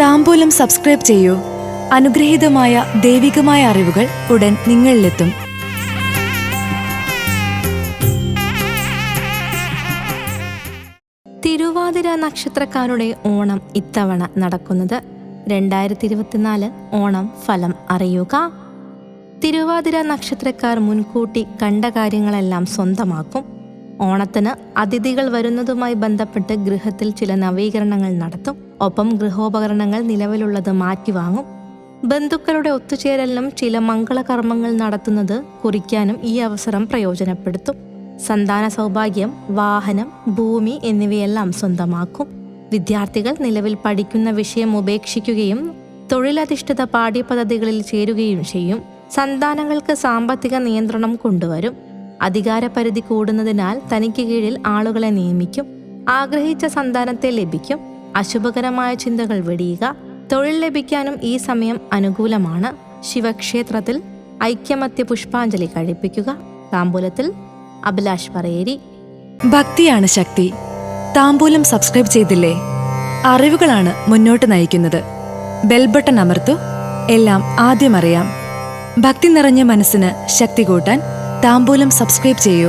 താമ്പൂലം subscribe ചെയ്യൂ. അനുഗ്രഹീതമായ ദൈവികമായ അറിവുകൾ ഉടൻ നിങ്ങളിലെത്തും. തിരുവാതിര നക്ഷത്രക്കാരുടെ ഓണം ഇത്തവണ നടക്കുന്നത് രണ്ടായിരത്തി ഇരുപത്തിനാല് ഓണം ഫലം അറിയുക. തിരുവാതിര നക്ഷത്രക്കാർ മുൻകൂട്ടി കണ്ട കാര്യങ്ങളെല്ലാം സ്വന്തമാക്കും. ഓണത്തിന് അതിഥികൾ വരുന്നതുമായി ബന്ധപ്പെട്ട് ഗൃഹത്തിൽ ചില നവീകരണങ്ങൾ നടത്തും. ഒപ്പം ഗൃഹോപകരണങ്ങൾ നിലവിലുള്ളത് മാറ്റിവാങ്ങും. ബന്ധുക്കളുടെ ഒത്തുചേരലിനും ചില മംഗളകർമ്മങ്ങൾ നടത്തുന്നത് കുറിക്കാനും ഈ അവസരം പ്രയോജനപ്പെടുത്തും. സന്താന സൗഭാഗ്യം വാഹനം ഭൂമി എന്നിവയെല്ലാം സ്വന്തമാക്കും. വിദ്യാർത്ഥികൾ നിലവിൽ പഠിക്കുന്ന വിഷയം ഉപേക്ഷിക്കുകയും തൊഴിലധിഷ്ഠിത പാഠ്യപദ്ധതികളിൽ ചേരുകയും ചെയ്യും. സന്താനങ്ങൾക്ക് സാമ്പത്തിക നിയന്ത്രണം കൊണ്ടുവരും. അധികാരപരിധി കൂടുന്നതിനാൽ തനിക്ക് കീഴിൽ ആളുകളെ നിയമിക്കും. ആഗ്രഹിച്ച സന്താനത്തെ ലഭിക്കും. അശുഭകരമായ ചിന്തകൾ വെടിയുക. തൊഴിൽ ലഭിക്കാനും ഈ സമയം അനുകൂലമാണ്. ശിവക്ഷേത്രത്തിൽ ഐക്യമത്യ പുഷ്പാഞ്ജലി കഴിപ്പിക്കുക. താമ്പൂലത്തിൽ അഭിലാഷ് പറയേരി. ഭക്തിയാണ് ശക്തി. താമ്പൂലം സബ്സ്ക്രൈബ് ചെയ്തില്ലേ? അറിവുകളാണ് മുന്നോട്ട് നയിക്കുന്നത്. ബെൽബട്ടൺ അമർത്തു. എല്ലാം ആദ്യം അറിയാം. ഭക്തി നിറഞ്ഞ മനസ്സിന് ശക്തി കൂട്ടാൻ താമ്പൂലം സബ്സ്ക്രൈബ് ചെയ്യൂ.